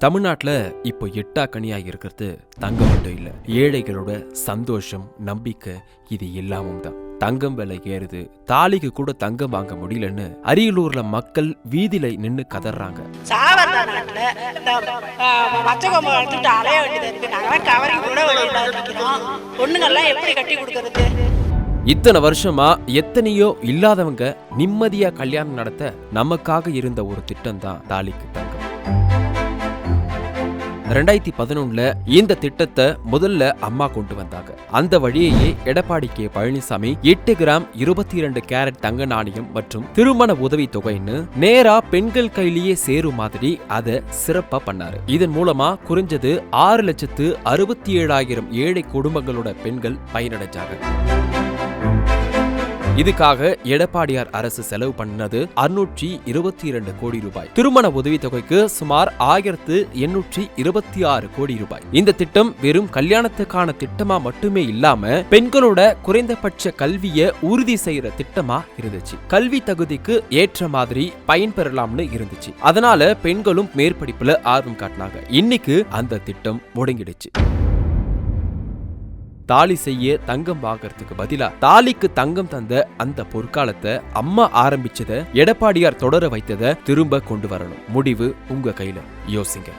தமிழ்நாட்டுல இப்போ எட்டா கனியா இருக்கிறது தங்கம் மட்டும் இல்ல. ஏழைகளோட சந்தோஷம் நம்பிக்கை இது எல்லாமும் தான். தங்கம் விலை ஏறுது. தாலிக்கு கூட தங்கம் வாங்க முடியலன்னு அரியலூர்ல மக்கள் வீதியில நின்னு கதறாங்க. எப்படி கட்டி கொடுக்கறது? இத்தனை வருஷமா எத்தனையோ இல்லாதவங்க நிம்மதியா கல்யாணம் நடத்த நமக்காக இருந்த ஒரு திட்டம் தான் தாலிக்கு ரெண்டாயிரத்தி பதினொன்னுல இந்த திட்டத்தை முதல்ல அம்மா கொண்டு வந்தாங்க. அந்த வழியையே எடப்பாடி கே. பழனிசாமி எட்டு கிராம் இருபத்தி இரண்டு கேரட் தங்க நாணயம் மற்றும் திருமண உதவி தொகைன்னு நேரா பெண்கள் கையிலேயே சேரும் மாதிரி அதை சிறப்பா பண்ணாரு. இதன் மூலமா குறைஞ்சது ஆறு லட்சத்து அறுபத்தி ஏழாயிரம் ஏழை குடும்பங்களோட பெண்கள் பயனடைஞ்சாங்க. இதுக்காக எடப்பாடியார் அரசு செலவு பண்ணது அறுநூற்றி இருபத்தி இரண்டு கோடி ரூபாய். திருமண உதவித்தொகைக்கு சுமார் ஆயிரத்து எண்ணூற்றி இருபத்தி ஆறு கோடி ரூபாய். இந்த திட்டம் வெறும் கல்யாணத்துக்கான திட்டமா மட்டுமே இல்லாம பெண்களோட குறைந்தபட்ச கல்வியை உறுதி செய்யற திட்டமா இருந்துச்சு. கல்வி தகுதிக்கு ஏற்ற மாதிரி பயன்பெறலாம்னு இருந்துச்சு. அதனால பெண்களும் மேற்படிப்புல ஆர்வம் காட்டினாங்க. இன்னைக்கு அந்த திட்டம் முடங்கிடுச்சு. தாலி செய்ய தங்கம் வாங்கறதுக்கு பதிலா தாலிக்கு தங்கம் தந்த அந்த பொற்காலத்தை அம்மா ஆரம்பிச்சத எடப்பாடியார் தொடர வைத்தத திரும்ப கொண்டு வரணும். முடிவு உங்க கையில. யோசிங்க.